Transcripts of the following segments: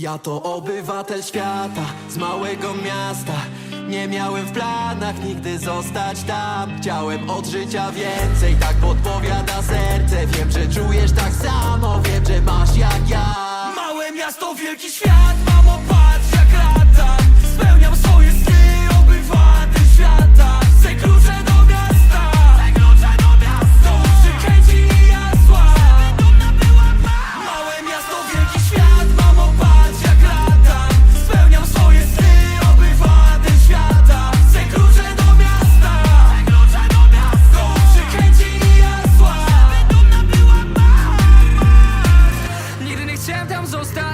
Ja to obywatel świata, z małego miasta. Nie miałem w planach nigdy zostać tam. Chciałem od życia więcej, tak podpowiada serce. Wiem, że czujesz tak samo, wiem, że masz jak ja. Małe miasto, wielki świat, mamo patrz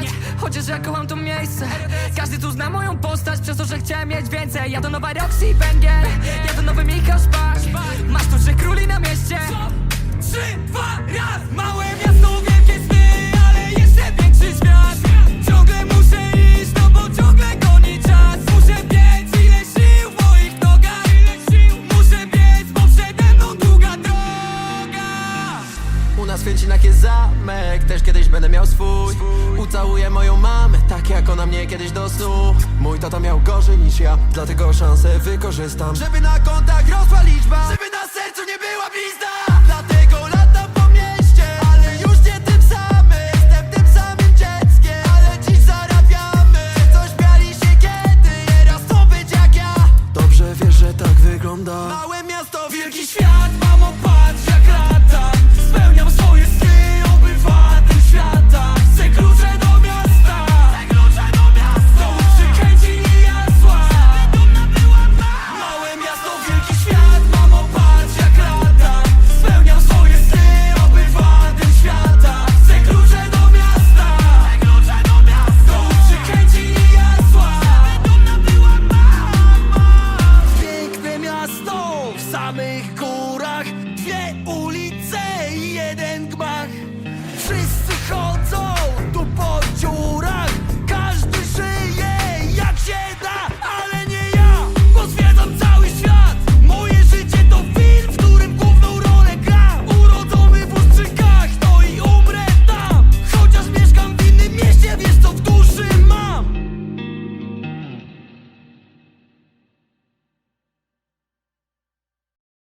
zostać Chociaż ja kocham to miejsce. Każdy tu zna moją postać Przez to, że chciałem mieć więcej. Ja to nowa Roxy Węgiel Ja to nowy Michał Szpak Masz tu, że króli na mieście. Trzy, dwa, raz. Małe miasto, wielkie sny Ale jeszcze większy świat. Ciągle muszę iść, no bo ciągle goni czas. Muszę biec, ile sił w moich nogach. Muszę biec, bo przede mną długa droga. U nas w Święcinach jest zamek, też kiedyś będę miał swój tak jak ona mnie kiedyś do snu. Mój tata miał gorzej niż ja, dlatego szansę wykorzystam Żeby na kontach rosła liczba,